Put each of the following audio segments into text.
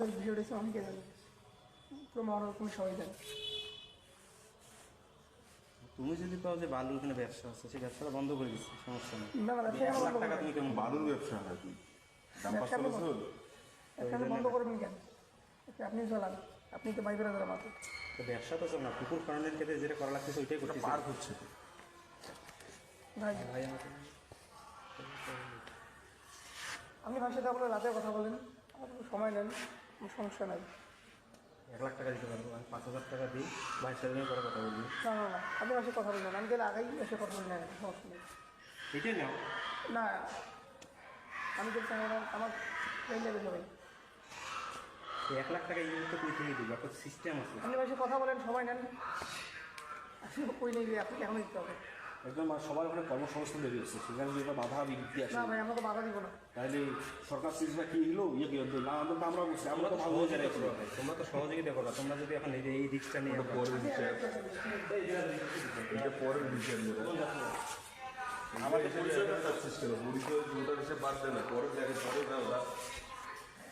আমাদের ভিডিওটা এসে অনেকে জানে। পুরো মহানগর সবাই জানে। তুমি যদি পাও যে বালুর এখানে ব্যবসা আছে সেই ব্যবসাটা বন্ধ করে দিচ্ছি সমস্যা নেই। না না ব্যবসা লাখ টাকা তুমি কেমন বালুর ব্যবসা পাঁচশো বছর? ব্যবসা বন্ধ করবেন কেন? আপনি চালান। আপনি তো বাইবের হাজার মাত্র তো ব্যবসা তো চল না খননের ক্ষেত্রে যেটা করা লাগতেছে ওইটাই করতেছি। পার হচ্ছে। ভাই ভাই আমাকে আপনি সাথে আপনার রাতে কথা বলেন। সময় নেন। কোনো সমস্যা নাই। এক লাখ টাকা দিতে পারব আমি পাঁচ হাজার টাকা দিই ভাইয়ের সাথে আমি পরে কথা বলবি। না না না আপনি সাথে কথা বলবেন আমি গেলে আগেই এসে কথা বলে নেন সমস্যা নেই। এটাই নাও। না আমি যদি আমার আমার এই নেবে সবাই এক লাখ টাকা ইউজ তো তুই থেকে দিবি? একটা সিস্টেম আছে। আপনি ভাইয়ের কথা বলেন সময় নেন। আপনি কই নেই আপনি এখন দিতে হবে? একদম সবার ওখানে কর্মসংস্থান বেরিয়েছে সেখানে যদি একটা বাধা বিঘ্নি আসে না ভাই আমরা তো বাধা দিব না। তাহলে সরকার সিরিজটা কি হলো ইয়ে কি হলো না আমাদের তো আমরা বুঝছি। আমরা তো ভালো জায়গায় ভাই তোমরা তো সহযোগিতা করো। তোমরা যদি এখন এই এই রিক্সটা নিয়ে আমরা- পরের বিচার। এটা পরের বিচার নেব আমাদের পরিচয় যাচ্ছিস কেন পরিচয় দুটার হিসেবে বাদ দে না। পরে দেখে পরে না ওরা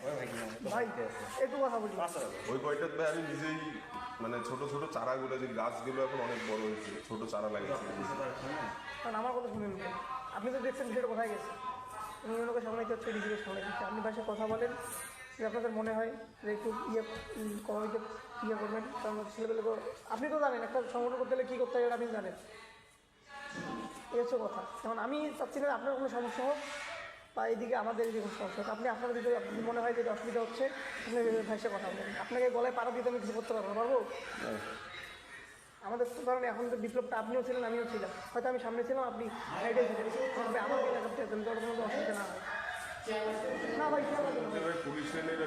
ওই ভাই কি না, ভাই বাড়িতে একটু কথা বলি। ওই ভাই আমি নিজেই মানে ছোট ছোট চারাগুলো যে গাছগুলো এখন অনেক বড় হয়েছে ছোট চারা লাগিয়েছি। কারণ আমার কথা শুনেন। আপনি তো দেখছেন বিষয়টা কোথায় গেছে। উনি ওনাকে সামলাইতে হচ্ছে ডিগ্রিকে সামলাইতে হচ্ছে আপনি ভাষায় কথা বলেন যে আপনাদের মনে হয় যে একটু ইয়ে উম, ইয়ে করবেন কারণ ছেলেপেলে আপনি তো জানেন একটা সংগঠন করতে গেলে কী করতে এটা আপনি জানেন। এই হচ্ছে কথা। যেমন আমি চাচ্ছি না আপনার কোনো সমস্যা হোক বা এদিকে আমাদের কোনো সমস্যা আপনি আপনার যদি মনে হয় যে অসুবিধা হচ্ছে? আপনি ভাইসে কথা বলেন। আপনাকে গলায় পাড়া দিতে আমি কিছু করতে পারব পারব? আমাদের তো ধরেন এখন তো বিপ্লবটা আপনিও ছিলেন, আমিও ছিলাম। হয়তো আমি সামনে ছিলাম, আপনি সাইডে ছিলেন। আমাকে তো অসুবিধা না হয়। না ভাই পুলিশ লাইনের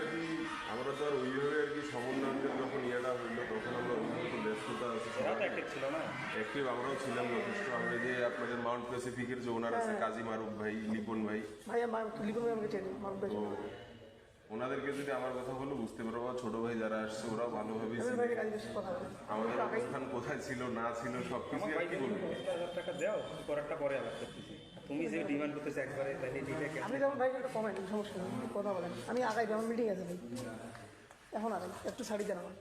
অ্যাক্টিভ আমরাও ছিলাম যথেষ্ট আমরা যে আপনাদের মাউন্ট প্যাসিফিকের যে ওনার আছে কাজী মারুফ ভাই লিপন ভাই। ভাই আমার লিখুন ভাই আমাকে চেনি ওনাদেরকে যদি আমার কথা বলো বুঝতে পারব। বা ছোট ভাই যারা আসছে ওরাও ভালোভাবে আমি আমাদের অবস্থান কোথায় ছিল না ছিল সব কিছু আর কি বলব? টাকা দাও পরেরটা পরে আলাপ করতেছি। তুমি যে ডিমান্ড করতেছো একবারে তাহলে দিলে কেন আপনি যেমন ভাই একটা কমেন্ট সমস্যা নেই কথা বলেন। আমি আগাই আমার মিটিং আছে ভাই। এখন আগাই একটু শাড়ি দেন আমার